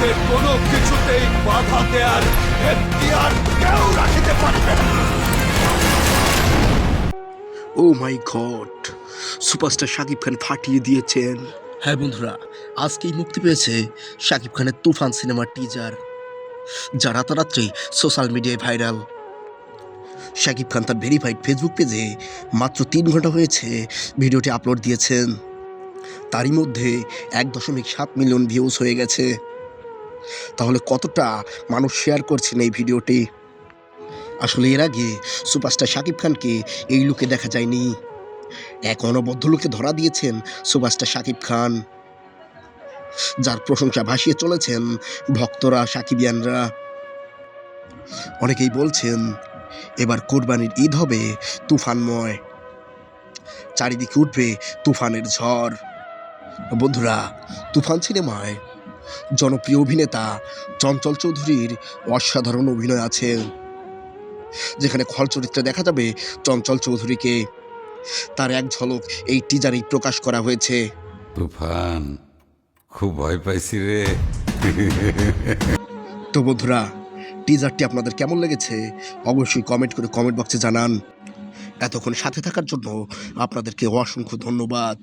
ওকে কোনো কিছুতেই বাধা দেয়ার এখতিয়ার কেউ রাখিতে পারবে না। ও my god superstar Shakib Khan ফাটিয়ে দিয়েছেন। হ্যাঁ বন্ধুরা আজকেই মুক্তি পেয়েছে শাকিব খানের তুফান সিনেমার টিজার যা রাতারাত্রি সোশ্যাল মিডিয়ায় ভাইরাল শাকিব খান তার ভেরিফাইড ফেসবুক পেজে মাত্র তিন ঘণ্টা হয়েছে ভিডিওটি আপলোড দিয়েছেন। তারই মধ্যে এক দশমিক সাত মিলিয়ন ভিউজ হয়ে গেছে। তাহলে কতটা মানুষ শেয়ার করছেন এই ভিডিওটি? আসলে এর আগে সুপারস্টার শাকিব খানকে এই লুকে দেখা যায়নি। এক অনবদ্য লোকে ধরা দিয়েছেন সুপারস্টার শাকিব খান। যার প্রশংসা ভাসিয়ে চলেছেন ভক্তরা, সাকিবিয়ানরা। অনেকেই বলছেন, এবার কোরবানির ঈদ হবে তুফানময়। চারিদিকে উঠবে তুফানের ঝড়। বন্ধুরা, তুফান সিনেমায় জনপ্রিয় অভিনেতা চঞ্চল চৌধুরীর অসাধারণ অভিনয় আছে। যেখানে খল চরিত্রে দেখা যাবে চঞ্চল চৌধুরীকে। তার এক ঝলক এই টিজারেই প্রকাশ করা হয়েছে। তুফান খুব ভয় পাইছি রে। তো বন্ধুরা টিজারটি আপনাদের কেমন লেগেছে? অবশ্যই কমেন্ট করে কমেন্ট বক্সে জানান। এতক্ষণ সাথে থাকার জন্য আপনাদেরকে অসংখ্য ধন্যবাদ।